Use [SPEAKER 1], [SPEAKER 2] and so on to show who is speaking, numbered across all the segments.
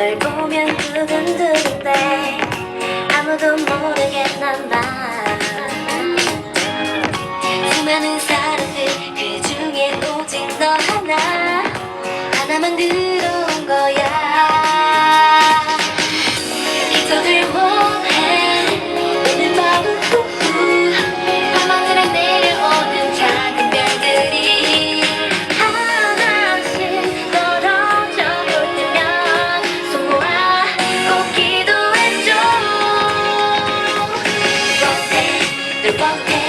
[SPEAKER 1] 널 보면 두근두근데 아무도 모르게 난봐. 수많은 사람 everybody.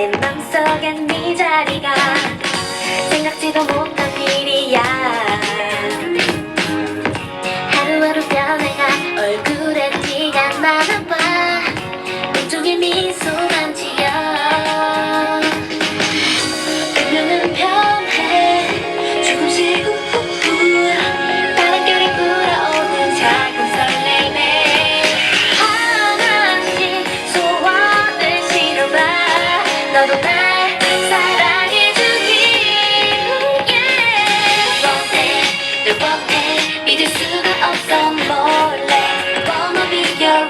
[SPEAKER 1] 내 맘속엔 네 자리가 생각지도 못한 일이야. 하루하루 변해가 얼굴에 티가 많아봐. 눈쪽에 미소만 지 It is sugar of some more Gonna be your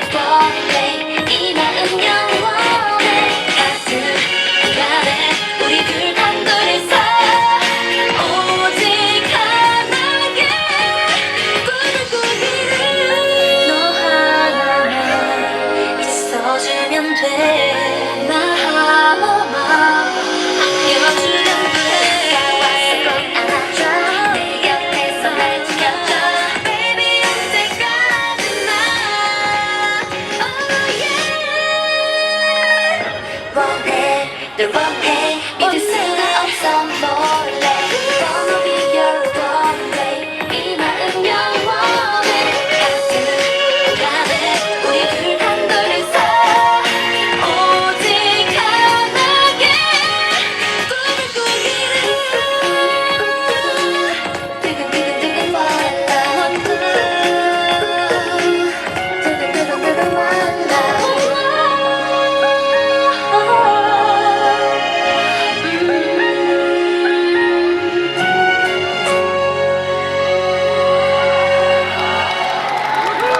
[SPEAKER 1] the wrong way.